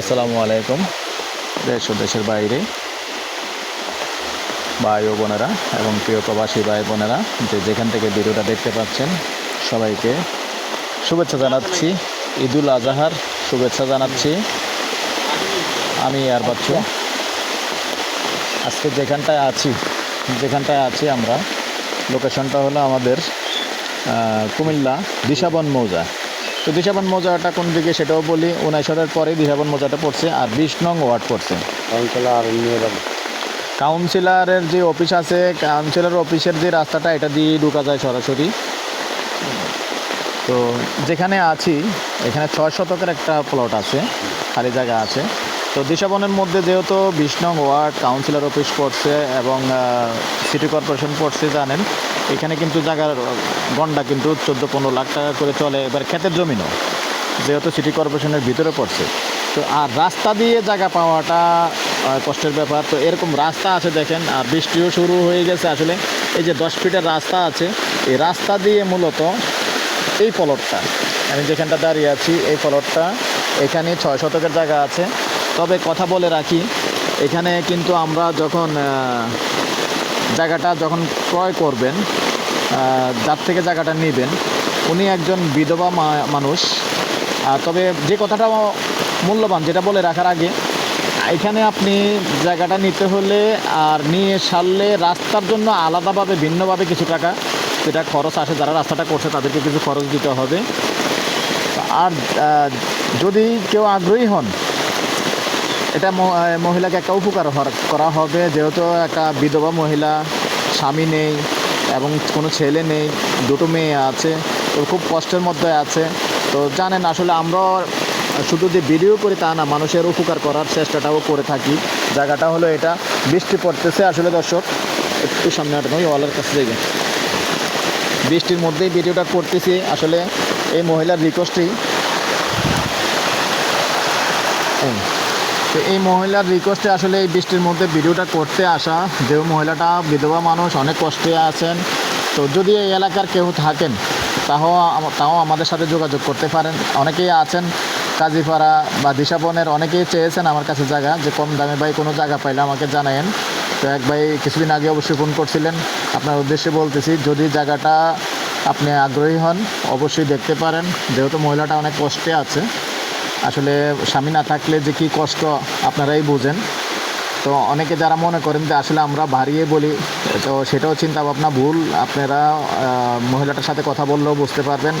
আসসালামু আলাইকুম। দেশ ও দেশের বাইরে ভাই ও বোনেরা এবং প্রিয় প্রবাসী ভাই বোনেরা, যে যেখান থেকে ভিডিওটা দেখতে পাচ্ছেন, সবাইকে শুভেচ্ছা জানাচ্ছি। ঈদুল আজহার শুভেচ্ছা জানাচ্ছি। আমি আর বাচ্চু। আজকে যেখানটায় আছি যেখানটায় আছি আমরা, লোকেশনটা হলো আমাদের কুমিল্লা দিশাবন মৌজা। তো দিশাবন মৌজাটা কোন দিকে সেটাও বলি উনিশ হাজার পরে দিশাবন মৌজাটা পড়ছে আর বিশ নং ওয়ার্ড পড়ছে। কাউন্সিলারের যে অফিস আছে কাউন্সিলার অফিসের যে রাস্তাটা এটা দিয়ে ঢুকা যায় সরাসরি। তো যেখানে আছি এখানে ছয় শতকের একটা প্লট আছে খালি জায়গা আছে। তো দিশাবনের মধ্যে যেহেতু বিশ নং ওয়ার্ড কাউন্সিলর অফিস পড়ছে এবং সিটি কর্পোরেশন পড়ছে জানেন, এখানে কিন্তু জায়গার গন্ডা কিন্তু চোদ্দ পনেরো লাখ টাকা করে চলে এবার ক্ষেতের জমিনও, যেহেতু সিটি কর্পোরেশনের ভিতরে পড়ছে। তো আর রাস্তা দিয়ে জায়গা পাওয়াটা কষ্টের ব্যাপার। তো এরকম রাস্তা আছে দেখেন, আর বৃষ্টিও শুরু হয়ে গেছে আসলে। এই যে দশ ফিটের রাস্তা আছে, এই রাস্তা দিয়ে মূলত এই প্লটটা আমি যেখানটা দাঁড়িয়ে আছি, এই প্লটটা এখানে ছয় শতকের জায়গা আছে। তবে কথা বলে রাখি, এখানে কিন্তু আমরা যখন জায়গাটা যখন ক্রয় করবেন যার থেকে জায়গাটা নেবেন, উনি একজন বিধবা মানুষ। তবে যে কথাটা মূল্যবান, যেটা বলে রাখার আগে, এখানে আপনি জায়গাটা নিতে হলে আর নিয়ে সারলে রাস্তার জন্য আলাদাভাবে, ভিন্নভাবে কিছু টাকা, যেটা খরচ আসে, যারা রাস্তাটা করছে, তাদেরকে কিছু খরচ দিতে হবে। আর যদি কেউ আগ্রহী হন এটা মহিলাকে একটা উপকার করা হবে। যেহেতু একটা বিধবা মহিলা, স্বামী নেই এবং কোনো ছেলে নেই, দুটো মেয়ে আছে, তো খুব কষ্টের মধ্যে আছে। তো জানেন, আসলে আমরা শুধু যে ভিডিও করি তা না, মানুষের উপকার করার চেষ্টাটাও করে থাকি। জায়গাটা হলো এটা। বৃষ্টি পড়তেছে আসলে দর্শক। একটু সামনে ওই ওয়ালের কাছে দেখে বৃষ্টির মধ্যেই ভিডিওটা করতেছি। আসলে এই মহিলার রিকোয়েস্টেই। তো এই মহিলার রিকোয়েস্টে আসলে এই বৃষ্টির মধ্যে ভিডিওটা করতে আসা। যে মহিলাটা বিধবা মানুষ, অনেক কষ্টে আছেন। তো যদি এই এলাকার কেউ থাকেন তাও তাও আমাদের সাথে যোগাযোগ করতে পারেন। অনেকেই আছেন কাজীপাড়া বা দিশাবনের, অনেকেই চেয়েছেন আমার কাছে জায়গা, যে কম দামে ভাই কোনো জায়গা পাইলে আমাকে জানায়েন। তো এক ভাই কিছুদিন আগে অবশ্যই ফোন করছিলেন। আপনার উদ্দেশ্যে বলতেছি, যদি জায়গাটা আপনি আগ্রহী হন, অবশ্যই দেখতে পারেন। যেহেতু মহিলাটা অনেক কষ্টে আছে আসলে স্বামী না থাকলে যে কী কষ্ট, আপনারাই বুঝেন। তো অনেকে যারা মনে করেন যে আসলে আমরা বাড়িয়ে বলি, তো সেটাও চিন্তা ভাবনা ভুল। আপনারা মহিলাটার সাথে কথা বললেও বুঝতে পারবেন।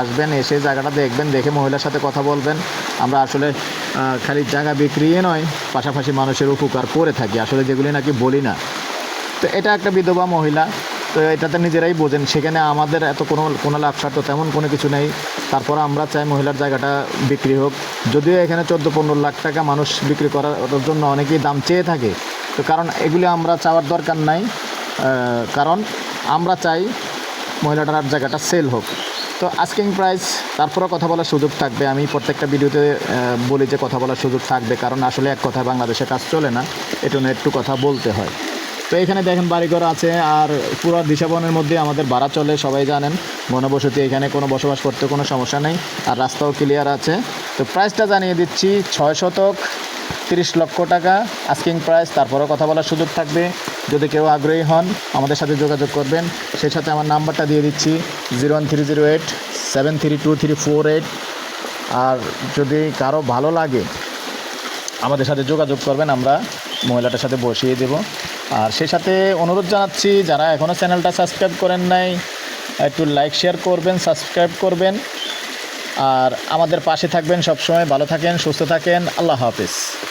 আসবেন, এসে জায়গাটা দেখবেন, দেখে মহিলার সাথে কথা বলবেন। আমরা আসলে খালি জায়গা বিক্রিয়ে নয়, পাশাপাশি মানুষের উপকার করে থাকি। আসলে যেগুলি নাকি বলি না। তো এটা একটা বিধবা মহিলা তো এটাতে নিজেরাই বোঝেন, সেখানে আমাদের এত কোনো কোনো লাভ স্বার্থ তেমন কোনো কিছু নেই। তারপর আমরা চাই মহিলার জায়গাটা বিক্রি হোক। যদিও এখানে চোদ্দ পনেরো লাখ টাকা মানুষ বিক্রি করার জন্য অনেকেই দাম চেয়ে থাকে। তো কারণ এগুলি আমরা চাওয়ার দরকার নাই কারণ আমরা চাই মহিলাটার জায়গাটা সেল হোক। তো আস্কিং প্রাইস তারপরেও কথা বলার সুযোগ থাকবে। আমি প্রত্যেকটা ভিডিওতে বলি যে কথা বলার সুযোগ থাকবে, কারণ আসলে এক কথায় বাংলাদেশে কাজ চলে না। এটা নিয়ে একটু কথা বলতে হয়। তো এখানে দেখেন বাড়িঘর আছে আর পুরো দিশাবনের মধ্যে আমাদের ভাড়া চলে, সবাই জানেন। ঘনবসতি এখানে কোনো বসবাস করতে কোনো সমস্যা নেই। আর রাস্তাও ক্লিয়ার আছে। তো প্রাইসটা জানিয়ে দিচ্ছি, ছয় শতক, তিরিশ লক্ষ টাকা। আস্কিং প্রাইস তারপরেও কথা বলার সুযোগ থাকবে। যদি কেউ আগ্রহী হন, আমাদের সাথে যোগাযোগ করবেন। সেই সাথে আমার নাম্বারটা দিয়ে দিচ্ছি, zero one three zero eight, seven three two three four eight. আর যদি কারও ভালো লাগে, আমাদের সাথে যোগাযোগ করবেন, আমরা মহিলাটার সাথে বসিয়ে দেব। আর সেই সাথে অনুরোধ জানাচ্ছি, যারা এখনও চ্যানেলটা সাবস্ক্রাইব করেন নাই, একটু লাইক, শেয়ার করবেন, সাবস্ক্রাইব করবেন। আর আমাদের পাশে থাকবেন সবসময়। ভালো থাকেন, সুস্থ থাকেন। আল্লাহ হাফিজ।